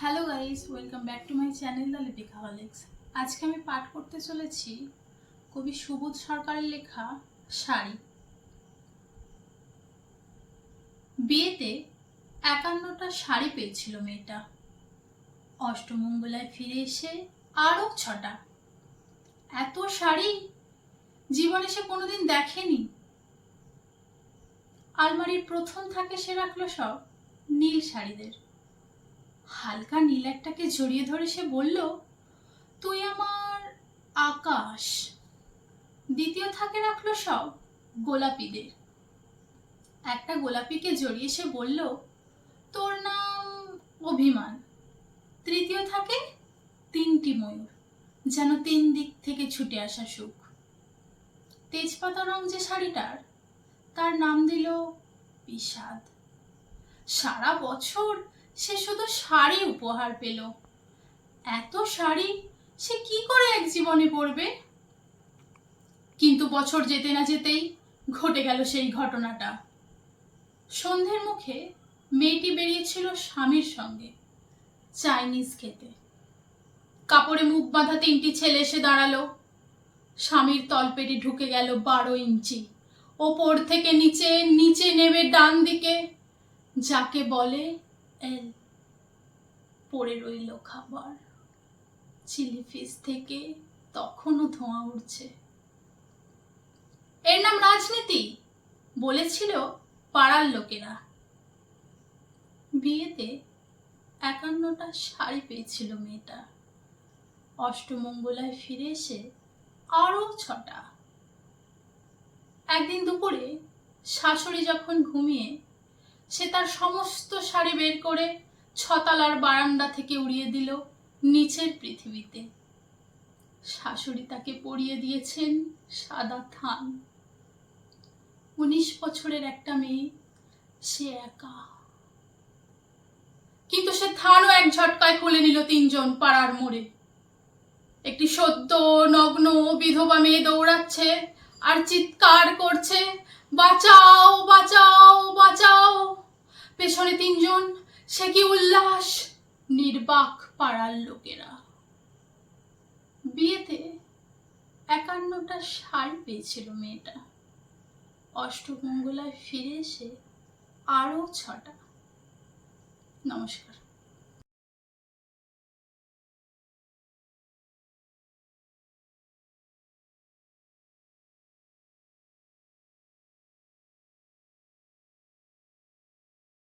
Hello guys, welcome back to my channel the Lipika holics আজকে আমি পাঠ করতে চলেছি কবি সুবোধ সরকারের লেখা শাড়ি বিয়েতে একান্নটা শাড়ি পেয়েছিল মেয়েটা। অষ্টমঙ্গলায় ফিরে এসে আরও ছটা। এত শাড়ি জীবনে সে কোনোদিন দেখেনি। আলমারির প্রথম থাকে সে রাখল সব নীল শাড়িদের হালকা নীল একটাকে জড়িয়ে ধরে সে বলল, তুই আমার আকাশ। দ্বিতীয় থাকে রাখল সব গোলাপিদের। একটা গোলাপিকে জড়িয়ে সে বলল, তোর নাম অভিমান। তৃতীয় থাকে তিনটি ময়ূর, যেন তিন দিক থেকে ছুটে আসা সুখ। তেজপাতা রং যে শাড়িটার, তার নাম দিল বিষাদ। সারা বছর সে শুধু শাড়ি উপহার পেল। এত শাড়ি সে কি করে এক জীবনে পড়বে কিন্তু বছর যেতে না যেতেই ঘটে গেল সেই ঘটনাটা। সন্ধ্যের মুখে মেয়েটি বেরিয়েছিল স্বামীর সঙ্গে, চাইনিজ খেতে। কাপড়ে মুখ বাঁধা তিনটি ছেলে এসে দাঁড়াল। স্বামীর তলপেটে ঢুকে গেল বারো ইঞ্চি। ওপর থেকে নিচে নিচে নেমে ডান দিকে। যাকে বলে পড়ে রইল খাবার। চিলি ফিশ থেকে তখনও ধোঁয়া উঠছে এর নাম রাজনীতি, বলেছিল পাড়ার লোকেরা। বিয়েতে একান্নটা শাড়ি পেয়েছিল মেয়েটা। অষ্টমঙ্গলায় ফিরে এসে আরও ছটা। একদিন দুপুরে শাশুড়ি যখন ঘুমিয়ে সে তার সমস্ত শাড়ি বের করে ছতালার বারান্দা থেকে উড়িয়ে দিল নিচের পৃথিবীতে। শাশুড়ি তাকে পরিয়ে দিয়েছেন সাদা থান। উনিশ বছরের একটা মেয়ে, সে একা। কিন্তু সে থানও এক ঝটকায় খুলে নিল তিনজন পাড়ার মোড়ে। একটি সদ্য, নগ্ন, বিধবা মেয়ে দৌড়াচ্ছে আর চিৎকার করছে, বাঁচাও পেছনে তিনজন, সে কি উল্লাস? নির্বাক পাড়ার লোকেরা। বিয়েতে একান্নটা সার পেয়েছিল মেয়েটা। অষ্টমঙ্গলায় ফিরে এসে আরও ছটা। নমস্কার।